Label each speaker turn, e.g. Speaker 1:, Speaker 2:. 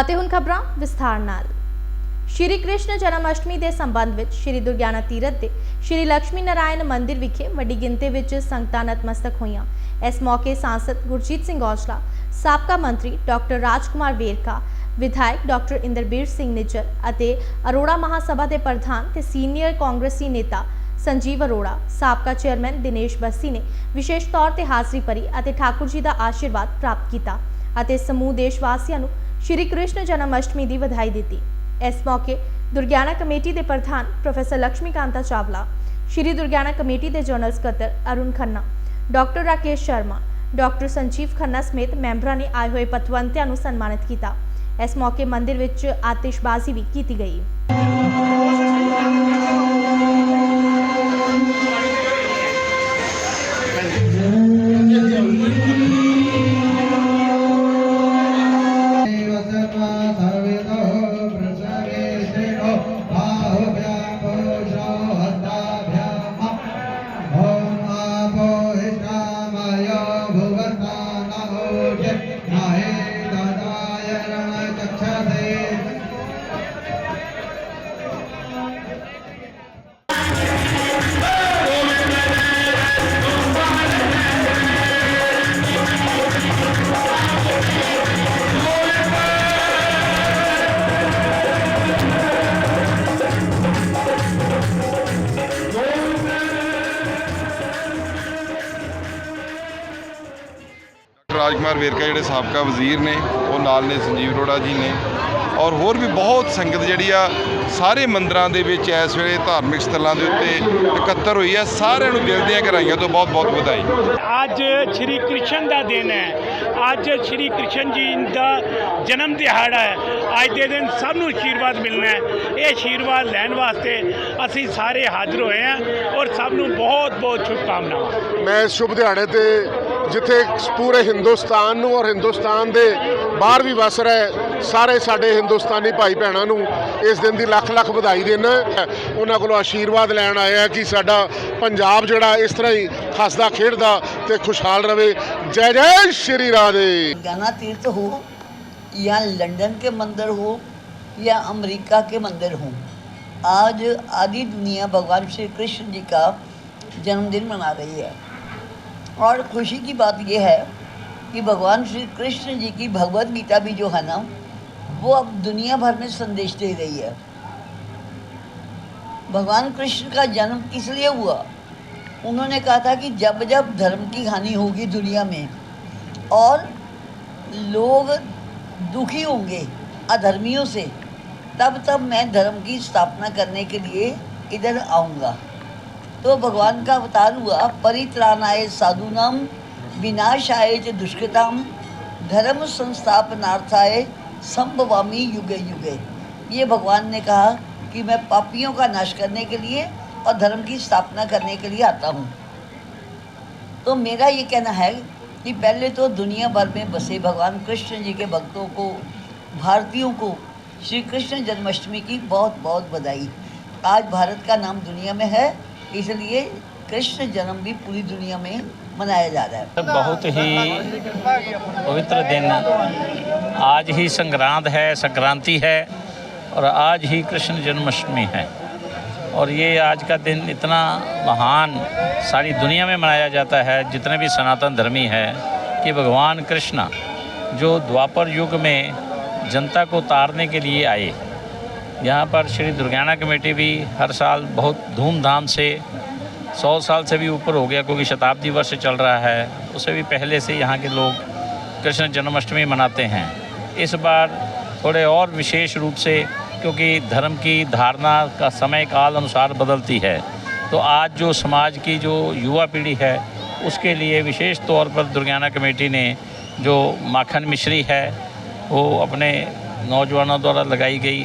Speaker 1: ਅਤੇ ਹੁਣ ਖਬਰਾਂ ਵਿਸਥਾਰ ਨਾਲ। ਸ਼੍ਰੀ ਕ੍ਰਿਸ਼ਨ ਜਨਮ ਅਸ਼ਟਮੀ ਦੇ ਸੰਬੰਧ ਵਿੱਚ ਸ਼੍ਰੀ ਦੁਰਗਿਆਨਾ ਤੀਰਥ ਦੇ ਸ਼੍ਰੀ ਲక్ష్ਮੀ ਨਾਰਾਇਣ ਮੰਦਿਰ ਵਿਖੇ ਵੱਡੀ ਗਿਣਤੀ ਵਿੱਚ ਸੰਗਤਾਂ ਨਤਮਸਤਕ ਹੋਈਆਂ। ਇਸ ਮੌਕੇ ਸਾਂਸਦ ਗੁਰਜੀਤ ਸਿੰਘ ਔਜਲਾ, ਸਾਬਕਾ ਮੰਤਰੀ ਡਾਕਟਰ ਰਾਜਕੁਮਾਰ ਵੇਰਕਾ, ਵਿਧਾਇਕ ਡਾਕਟਰ ਇੰਦਰਬੀਰ ਸਿੰਘ ਨਿੱਜਰ ਅਤੇ ਅਰੋੜਾ ਮਹਾਸਭਾ ਦੇ ਪ੍ਰਧਾਨ ਤੇ ਸੀਨੀਅਰ ਕਾਂਗਰਸੀ ਨੇਤਾ ਸੰਜੀਵ ਅਰੋੜਾ, ਸਾਬਕਾ ਚੇਅਰਮੈਨ ਦਿਨੇਸ਼ ਬੱਸੀ ਨੇ ਵਿਸ਼ੇਸ਼ ਤੌਰ ਤੇ ਹਾਜ਼ਰੀ ਭਰੀ ਅਤੇ ਠਾਕੁਰ ਜੀ ਦਾ ਆਸ਼ੀਰਵਾਦ ਪ੍ਰਾਪਤ ਕੀਤਾ ਅਤੇ ਸਮੂਹ ਦੇਸ਼ ਵਾਸੀਆਂ ਨੂੰ ਸ਼੍ਰੀ ਕ੍ਰਿਸ਼ਨ ਜਨਮ ਅਸ਼ਟਮੀ ਦੀ ਵਧਾਈ ਦਿੱਤੀ। ਇਸ ਮੌਕੇ ਦੁਰਗਿਆਨਾ ਕਮੇਟੀ ਦੇ ਪ੍ਰਧਾਨ ਪ੍ਰੋਫੈਸਰ ਲక్ష్ਮੀ ਕਾਂਤਾ ਚਾਵਲਾ, ਸ਼੍ਰੀ ਦੁਰਗਿਆਨਾ ਕਮੇਟੀ ਦੇ ਜਨਰਲ ਸਕੱਤਰ ਅਰੁਣ ਖੰਨਾ, ਡਾਕਟਰ ਰਾਕੇਸ਼ ਸ਼ਰਮਾ, ਡਾਕਟਰ ਸੰਜੀਵ ਖੰਨਾ ਸਮੇਤ ਮੈਂਬਰਾਂ ਨੇ ਆਏ ਹੋਏ ਪਤਵੰਤਿਆਂ ਨੂੰ ਸਨਮਾਨਿਤ ਕੀਤਾ। ਇਸ ਮੌਕੇ ਮੰਦਿਰ ਵਿੱਚ ਆਤਿਸ਼ਬਾਜ਼ੀ ਵੀ ਕੀਤੀ ਗਈ।
Speaker 2: ਡਾਕਟਰ ਰਾਜਕੁਮਾਰ ਵੇਰਕਾ ਜਿਹੜੇ ਸਾਬਕਾ ਵਜ਼ੀਰ ਨੇ ਉਹ ਨਾਲ ਨੇ ਸੰਜੀਵ ਅਰੋੜਾ ਜੀ ਨੇ। ਔਰ ਹੋਰ ਵੀ ਬਹੁਤ ਸੰਗਤ ਜਿਹੜੀ ਆ ਸਾਰੇ ਮੰਦਰਾਂ ਦੇ ਵਿੱਚ ਇਸ ਵੇਲੇ ਧਾਰਮਿਕ ਸਥਲਾਂ ਦੇ ਉੱਤੇ ਇਕੱਤਰ ਹੋਈ ਹੈ ਸਾਰਿਆਂ ਨੂੰ ਦਿਲ ਦੀਆਂ ਗਹਿਰਾਈਆਂ ਤੋਂ ਬਹੁਤ ਬਹੁਤ ਵਧਾਈ।
Speaker 3: ਅੱਜ ਸ਼੍ਰੀ ਕ੍ਰਿਸ਼ਨ ਦਾ ਦਿਨ ਹੈ। ਅੱਜ ਸ਼੍ਰੀ ਕ੍ਰਿਸ਼ਨ ਜੀ ਦਾ ਜਨਮ ਦਿਹਾੜਾ ਹੈ। ਅੱਜ ਦੇ ਦਿਨ ਸਭ ਨੂੰ ਆਸ਼ੀਰਵਾਦ ਮਿਲਣਾ ਹੈ। ਇਹ ਆਸ਼ੀਰਵਾਦ ਲੈਣ ਵਾਸਤੇ ਅਸੀਂ ਸਾਰੇ ਹਾਜ਼ਰ ਹੋਏ ਹਾਂ ਔਰ ਸਭ ਨੂੰ ਬਹੁਤ ਬਹੁਤ ਸ਼ੁਭਕਾਮਨਾਵਾਂ।
Speaker 4: ਮੈਂ ਸ਼ੁਭ ਦਿਹਾੜੇ ਤੇ ਜਿੱਥੇ ਪੂਰੇ ਹਿੰਦੁਸਤਾਨ ਨੂੰ ਔਰ ਹਿੰਦੁਸਤਾਨ ਦੇ ਬਾਹਰ ਵੀ ਵਸ ਰਹੇ ਸਾਰੇ ਸਾਡੇ ਹਿੰਦੁਸਤਾਨੀ ਭਾਈ ਭੈਣਾਂ ਨੂੰ ਇਸ ਦਿਨ ਦੀ ਲੱਖ ਲੱਖ ਵਧਾਈ ਦੇਣਾ ਉਹਨਾਂ ਕੋਲੋਂ ਆਸ਼ੀਰਵਾਦ ਲੈਣ ਆਏ ਆ ਕਿ ਸਾਡਾ ਪੰਜਾਬ ਜਿਹੜਾ ਇਸ ਤਰ੍ਹਾਂ ਹੀ ਹੱਸਦਾ ਖੇਡਦਾ ਤੇ ਖੁਸ਼ਹਾਲ ਰਵੇ ਜੈ ਜੈ ਸ਼੍ਰੀ ਰਾਧੇ
Speaker 5: गाना तीर्थ हो या लंदन के मंदिर हो या अमेरिका के मंदिर हो आज आधी दुनिया भगवान श्री कृष्ण जी का जन्मदिन मना रही है और खुशी की बात यह है कि भगवान श्री कृष्ण जी की भगवत गीता भी जो है ना वो अब दुनिया भर में संदेश दे रही है भगवान कृष्ण का जन्म किस लिए हुआ उन्होंने कहा था कि जब जब धर्म की हानि होगी दुनिया में और लोग दुखी होंगे अधर्मियों से तब तब मैं धर्म की स्थापना करने के लिए इधर आऊँगा तो भगवान का अवतार हुआ परित्राणाय साधुनाम विनाशाय च दुष्कृताम धर्म संस्थापनार्थाय संभवामी युगे युगे ये भगवान ने कहा कि मैं पापियों का नाश करने के लिए और धर्म की स्थापना करने के लिए आता हूँ तो मेरा ये कहना है कि पहले तो दुनिया भर में बसे भगवान कृष्ण जी के भक्तों को भारतीयों को श्री कृष्ण जन्माष्टमी की बहुत बहुत बधाई आज भारत का नाम दुनिया में है इसलिए कृष्ण जन्म भी पूरी दुनिया में मनाया जा रहा है।
Speaker 6: बहुत ही पवित्र दिन। आज ही संक्रांत है, संक्रांति है, और आज ही कृष्ण जन्माष्टमी है। और ये आज का दिन इतना महान, सारी दुनिया में मनाया जाता है, जितने भी सनातन धर्मी है, कि भगवान कृष्ण जो द्वापर युग में जनता को तारने के लिए आए। यहाँ पर श्री दुर्गाना कमेटी भी हर साल बहुत धूमधाम से सौ साल से भी ऊपर हो गया, क्योंकि शताब्दी वर्ष चल रहा है। उससे भी पहले से यहाँ के लोग कृष्ण जन्माष्टमी मनाते हैं। इस बार थोड़े और विशेष रूप से, क्योंकि धर्म की धारणा का समय काल अनुसार बदलती है तो आज जो समाज की जो युवा पीढ़ी है, उसके लिए विशेष तौर पर दुर्गाना कमेटी ने जो माखन मिश्री है, वो अपने नौजवानों द्वारा लगाई गई